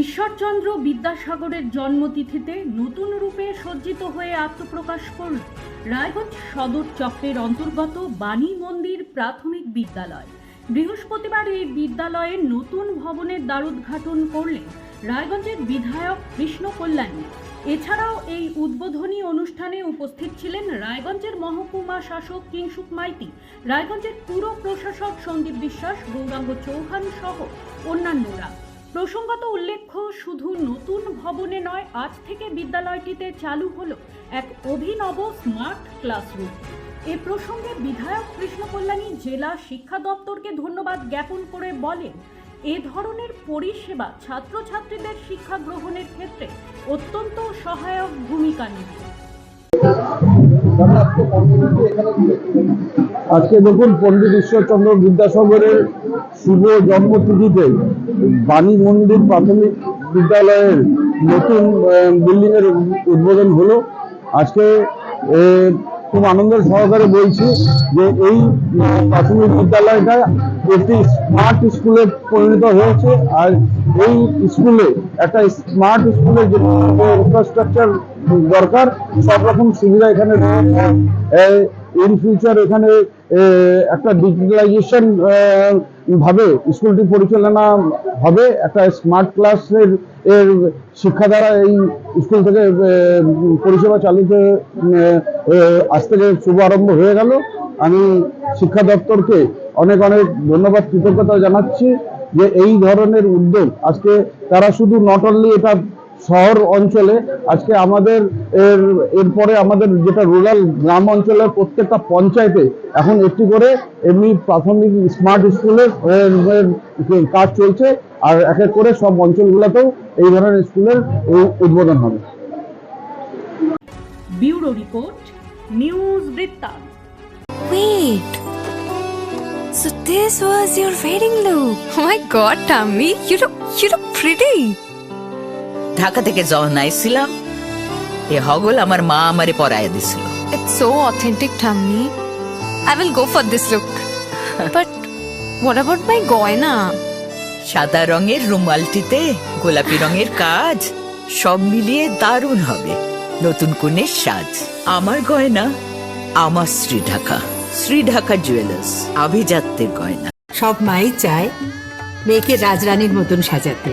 ঈশ্বরচন্দ্র বিদ্যাসাগরের জন্মতিথিতে নতুন রূপে সজ্জিত হয়ে আত্মপ্রকাশ করল রায়গঞ্জ সদর চক্রের অন্তর্গত বাণী মন্দির প্রাথমিক বিদ্যালয়। বৃহস্পতিবার এই বিদ্যালয়ের নতুন ভবনের দ্বারোদ্ঘাটন করলেন রায়গঞ্জের বিধায়ক কৃষ্ণ কল্যাণী। এছাড়াও এই উদ্বোধনী অনুষ্ঠানে উপস্থিত ছিলেন রায়গঞ্জের মহকুমা শাসক কিংসুক মাইতি, রায়গঞ্জের পুর প্রশাসক সন্দীপ বিশ্বাস, গৌরাঙ্গ চৌহান সহ অন্যান্যরা। প্রসঙ্গত উল্লেখ্য, শুধু নতুন ভবনে নয়, আজ থেকে বিদ্যালয়টিতে চালু হলো এক অভিনব স্মার্ট ক্লাসরুম। এ প্রসঙ্গে বিধায়ক কৃষ্ণ কল্যাণী জেলা শিক্ষা দপ্তরকে ধন্যবাদ জ্ঞাপন করে বলেন, এ ধরনের পরিষেবা ছাত্রছাত্রীদের শিক্ষা গ্রহণের ক্ষেত্রে অত্যন্ত সহায়ক ভূমিকা নেবে। আজকে দেখুন পণ্ডিত ঈশ্বরচন্দ্র বিদ্যাসাগরের শুভ জন্মতিথিতে বাণী মন্দির প্রাথমিক বিদ্যালয়ের নতুন বিল্ডিং এর উদ্বোধন হলো। আজকে খুব আনন্দের সহকারে বলছি যে এই প্রাথমিক বিদ্যালয়টা একটি স্মার্ট স্কুলে পরিণত হয়েছে। আর এই স্কুলে একটা স্মার্ট স্কুলের যে ইনফ্রাস্ট্রাকচার দরকার, সব রকম সুবিধা এখানে রয়েছে। ইন ফিউচার এখানে একটা ডিজিটালাইজেশন ভাবে স্কুলটি পরিচালনা হবে, একটা স্মার্ট ক্লাসের এর শিক্ষা দ্বারা এই স্কুল থেকে পরিষেবা চালিত আজ থেকে শুভ আরম্ভ হয়ে গেল। আমি শিক্ষা দপ্তরকে অনেক অনেক ধন্যবাদ, কৃতজ্ঞতা জানাচ্ছি যে এই ধরনের উদ্যোগ আজকে তারা শুধু নট অনলি এটা শহর অঞ্চলে আজকে আমাদের এর এরপরে আমাদের যেটা রুরাল গ্রাম অঞ্চলের প্রত্যেকটা পঞ্চায়েতে এখন একটি করে এমনি প্রাথমিক স্মার্ট স্কুলের কাজ চলছে আর এক এক করে সব অঞ্চলগুলোতেও এই ধরনের স্কুলের উদ্বোধন হবে ব্যুরো রিপোর্ট নিউজ বৃত্তান্ত Wait. So this was your wedding look. Oh my god, Tammy, you look you look pretty. Dhaka থেকে যখন আইছিলাম এ হগল আমার মা আমারে পরায় দিছিল It's so authentic, Tammy. I will go for this look. but what about my goina? সাদা রঙের রুমালটিতে গোলাপি রঙের কাজ সব মিলিয়ে দারুণ হবে নতুন কনের সাজ আমার গয়না আমার শ্রী ঢাকা শ্রী ঢাকা জুয়েলার্স আভিজাত্যের গয়না সব মাই চায় মেয়েকে রাজরানীর মতন সাজাতে